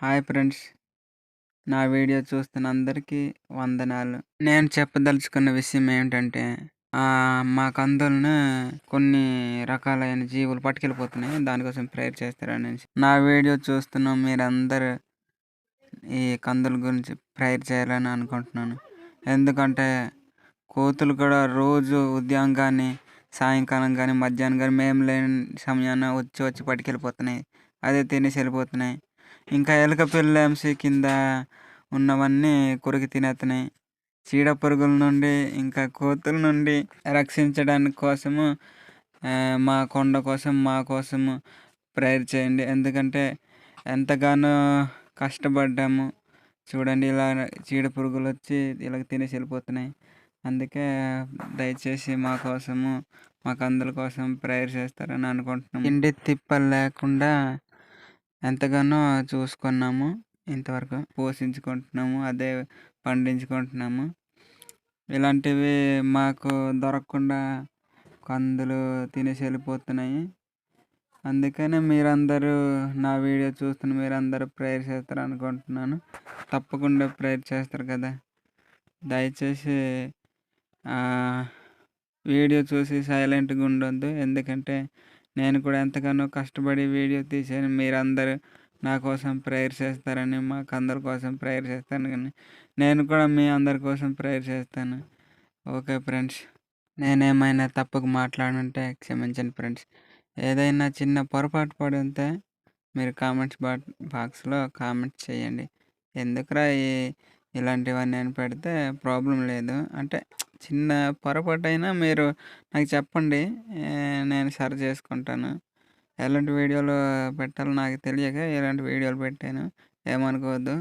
Hi friends. నా video చూస్తున్న అందరికీ వందనాలు. నేను చెప్పదలుచుకున్న విషయం ఏమిటంటే మా కందులను కొన్ని రకాలైన జీవులు పట్టుకెళ్ళిపోతున్నాయి. దానికోసం ప్రేయర్ చేస్తారని నా వీడియో చూస్తున్న మీరందరూ ఈ కందుల గురించి ప్రేయర్ చేయాలని అనుకుంటున్నాను. ఎందుకంటే కోతులు కూడా రోజు ఉదయం కానీ సాయంకాలం కానీ మధ్యాహ్నం కానీ మేము లేని సమయాన వచ్చి వచ్చి పట్టుకెళ్ళిపోతున్నాయి. అదే తినేసి వెళ్ళిపోతున్నాయి. ఇంకా ఎలుక పిల్లంసి కింద ఉన్నవన్నీ కొరికి తినేస్తున్నాయి చీడ పురుగుల నుండి ఇంకా కోతుల నుండి రక్షించడానికి కోసము మా కొండ కోసం మా కోసము ప్రేయర్ చేయండి. ఎందుకంటే ఎంతగానో కష్టపడ్డాము. చూడండి ఇలా చీడ పురుగులు వచ్చి ఇలా తినేసి వెళ్ళిపోతున్నాయి. అందుకే దయచేసి మా కోసము మాకు అందరి కోసం ప్రేయర్ చేస్తారని అనుకుంటున్నాం తిండి తిప్పలు లేకుండా ఎంతగానో చూసుకున్నాము ఇంతవరకు పోషించుకుంటున్నాము అదే పండించుకుంటున్నాము. ఇలాంటివి మాకు దొరకకుండా కందులు తినేసి వెళ్ళిపోతున్నాయి. అందుకనే మీరందరూ నా వీడియో చూస్తున్న మీరందరూ ప్రేయర్ చేస్తారు అనుకుంటున్నాను. తప్పకుండా ప్రేయర్ చేస్తారు కదా. దయచేసి వీడియో చూసి సైలెంట్గా ఉండొద్దు. ఎందుకంటే నేను కూడా ఎంతగానో కష్టపడి వీడియో తీసాను మీరందరూ నా కోసం ప్రేయర్ చేస్తారని మాకు అందరి కోసం ప్రేయర్ చేస్తాను కానీ నేను కూడా మీ అందరి కోసం ప్రేయర్ చేస్తాను. ఓకే ఫ్రెండ్స్ నేనేమైనా తప్పుకు మాట్లాడుంటే క్షమించండి ఫ్రెండ్స్. ఏదైనా చిన్న పొరపాటు పడి ఉంటే మీరు కామెంట్స్ బా బాక్స్లో కామెంట్స్ చేయండి. ఎందుకురా ఈ ఇలాంటివన్నీ అని పెడితే ప్రాబ్లం లేదు. అంటే చిన్న పొరపాటైనా మీరు నాకు చెప్పండి. నేను సరి చేసుకుంటాను. ఎలాంటి వీడియోలు పెట్టాలో నాకు తెలియక ఇలాంటి వీడియోలు పెట్టాను. ఏమనుకోవద్దు.